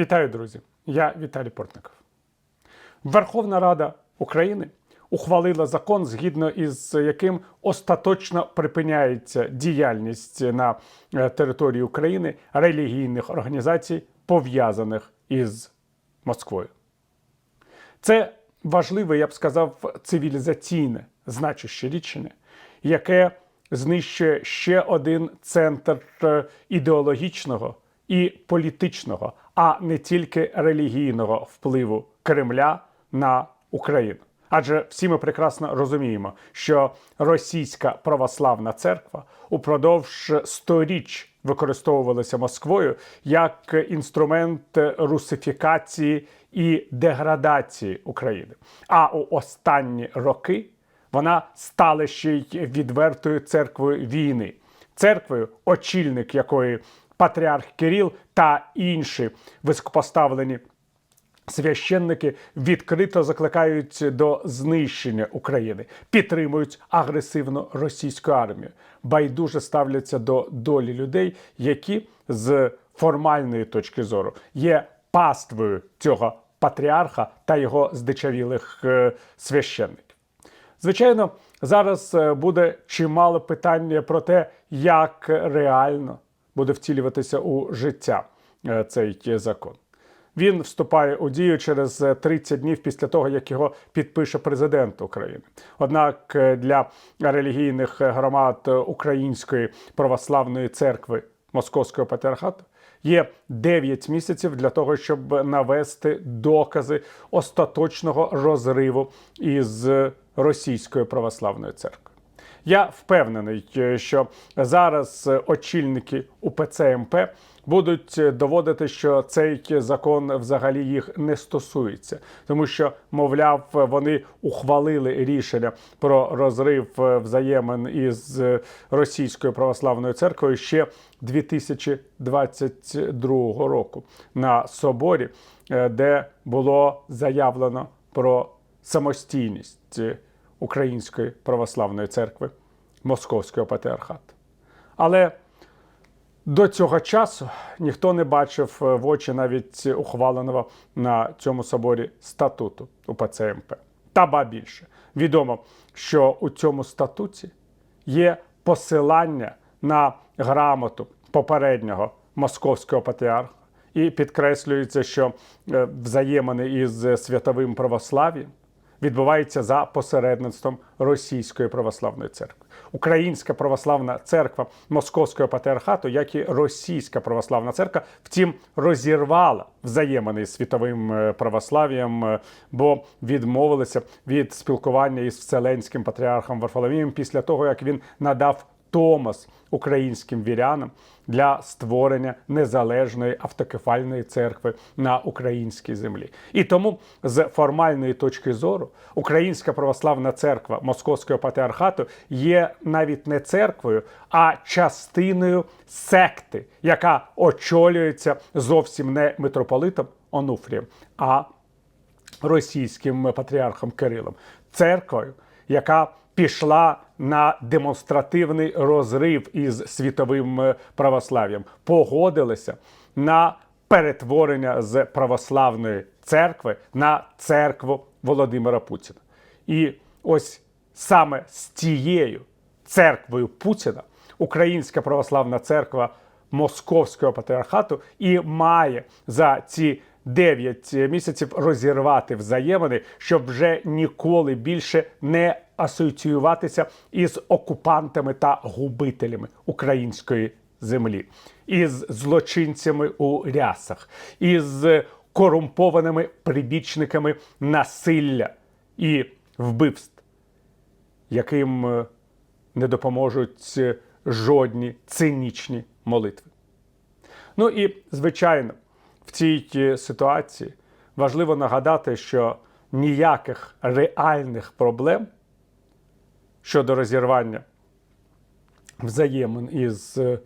Вітаю, друзі! Я Віталій Портников. Верховна Рада України ухвалила закон, згідно із яким остаточно припиняється діяльність на е, території України релігійних організацій, пов'язаних із Москвою. Це важливе, я б сказав, цивілізаційне значуще рішення, яке знищує ще один центр е, ідеологічного і політичного, а не тільки релігійного впливу Кремля на Україну. Адже всі ми прекрасно розуміємо, що російська православна церква упродовж сторіч використовувалася Москвою як інструмент русифікації і деградації України. А у останні роки вона стала ще й відвертою церквою війни, церквою, очільник якої патріарх Кирил та інші високопоставлені священники відкрито закликають до знищення України, підтримують агресивну російську армію, байдуже ставляться до долі людей, які з формальної точки зору є паствою цього патріарха та його здичавілих е, священників. Звичайно, зараз е, буде чимало питання про те, як реально буде втілюватися у життя е, цей закон. Він вступає у дію через 30 днів після того, як його підпише президент України. Однак е, для релігійних громад Української православної церкви Московського патріархату є 9 місяців для того, щоб навести докази остаточного розриву із російською православною церквою. Я впевнений, е, що зараз очільники УПЦ МП будуть доводити, що цей закон взагалі їх не стосується, тому що, мовляв, вони ухвалили рішення про розрив взаємин із російською православною церквою ще 2022 року на соборі, е, де було заявлено про самостійність Української православної церкви Московського патріархату. Але до цього часу ніхто не бачив в очі навіть ухваленого на цьому соборі статуту УПЦ МП. Та ба більше відомо, що у цьому статуті є посилання на грамоту попереднього московського патріарха, і підкреслюється, що е, взаємини із святовим православ'ям відбувається за посередництвом Російської православної церкви. Українська православна церква Московського патріархату, як і російська православна церква, втім розірвала взаємини з світовим е, православ'ям, е, бо відмовилися від спілкування із Вселенським патріархом Варфоломієм після того, як він надав Томос українським вірянам для створення незалежної автокефальної церкви на українській землі. І тому з формальної точки зору Українська православна церква Московського патріархату є навіть не церквою, а частиною секти, яка очолюється зовсім не митрополитом Онуфрієм, а російським патріархом Кирилом, церквою, яка пішла на демонстративний розрив із світовим е, православ'ям, погодилися на перетворення з православної церкви на церкву Володимира Путіна. І ось саме з тією церквою Путіна Українська православна церква Московського патріархату і має за ці 9 місяців розірвати взаємини, щоб вже ніколи більше не асоціюватися із окупантами та губителями української землі, із злочинцями у рясах, із корумпованими прибічниками насилля і вбивств, яким е, не допоможуть е, жодні цинічні молитви. Ну і звичайно, в цій е, ситуації важливо нагадати, що ніяких реальних проблем щодо розірвання взаємин із е,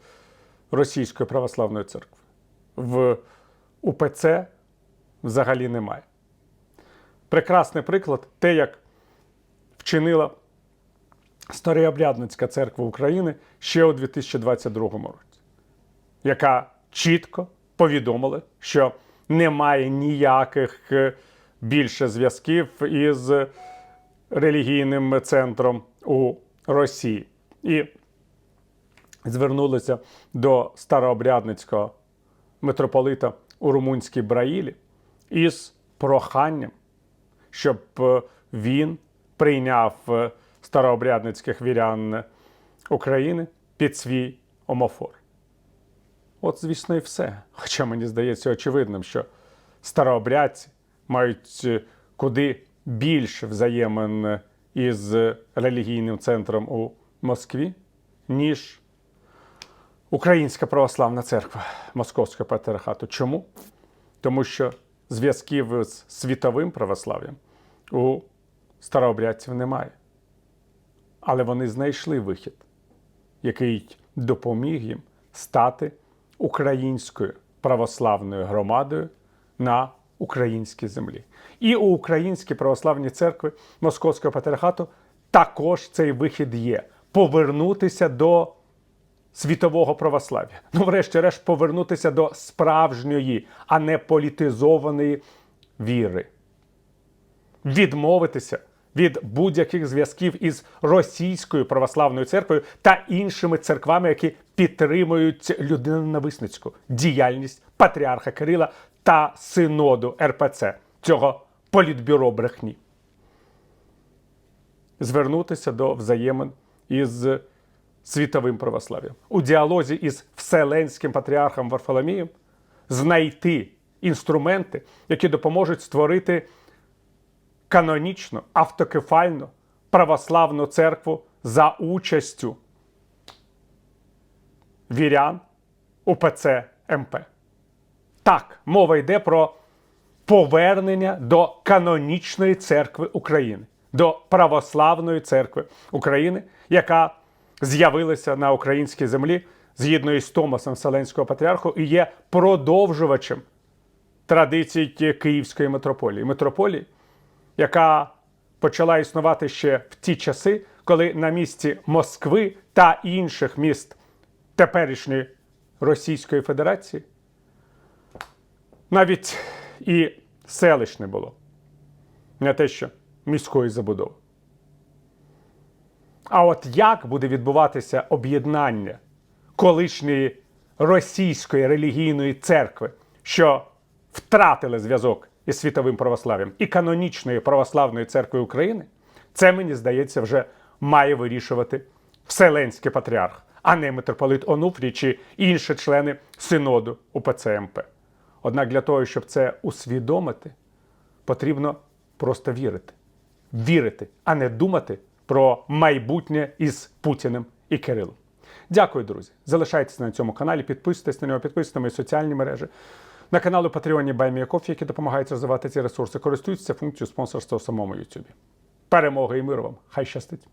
Російською православною церквою в УПЦ взагалі немає. Прекрасний приклад те, як вчинила Старообрядницька церква України ще у 2022 році, яка чітко повідомила, що немає ніяких е, більше зв'язків із релігійним центром у Росії. І звернулися до старообрядницького митрополита у румунській Браїлі із проханням, щоб е, він прийняв е, старообрядницьких вірян України під свій омофор. От, звісно, і все. Хоча мені здається очевидним, що старообрядці мають е, куди більше взаємин із релігійним центром у Москві, ніж Українська православна церква Московського патріархату. Чому? Тому що зв'язків з світовим православ'ям у старообрядців немає. Але вони знайшли вихід, який допоміг їм стати українською православною громадою на українській землі. І у Українській православній церкви Московського патріархату також цей вихід є повернутися до світового православ'я. Ну, врешті-решт, повернутися до справжньої, а не політизованої віри. Відмовитися від будь-яких зв'язків із російською православною церквою та іншими церквами, які підтримують людиноненависницьку діяльність патріарха Кирила та синоду РПЦ цього політбюро брехні. Звернутися до взаємин із світовим православ'ям у діалозі із Вселенським патріархом Варфоломієм знайти інструменти, які допоможуть створити канонічну, автокефальну православну церкву за участю вірян УПЦ МП. Так, мова йде про повернення до канонічної церкви України, до православної церкви України, яка з'явилася на українській землі згідно із Томасом Вселенського патріарху і є продовжувачем традицій Київської митрополії. Митрополії, яка почала існувати ще в ті часи, коли на місці Москви та інших міст теперішньої Російської Федерації навіть і селищ не було. Не те, що міської забудови. А от як буде відбуватися об'єднання колишньої російської релігійної церкви, що втратили зв'язок із світовим православ'ям, і канонічної православної церкви України, це мені здається вже має вирішувати Вселенський патріарх, а не митрополит Онуфрій чи інші члени синоду УПЦ МП. Однак для того, щоб це усвідомити, потрібно просто вірити. Вірити, а не думати про майбутнє із Путіним і Кирилом. Дякую, друзі. Залишайтеся на цьому каналі, підписуйтесь на нього, підписуйтесь на мої соціальні мережі. На каналу Патреоні Байміякофі, які допомагають розвивати ці ресурси, користуйтеся функцією спонсорства у самому Ютубі. Перемоги і миру вам! Хай щастить!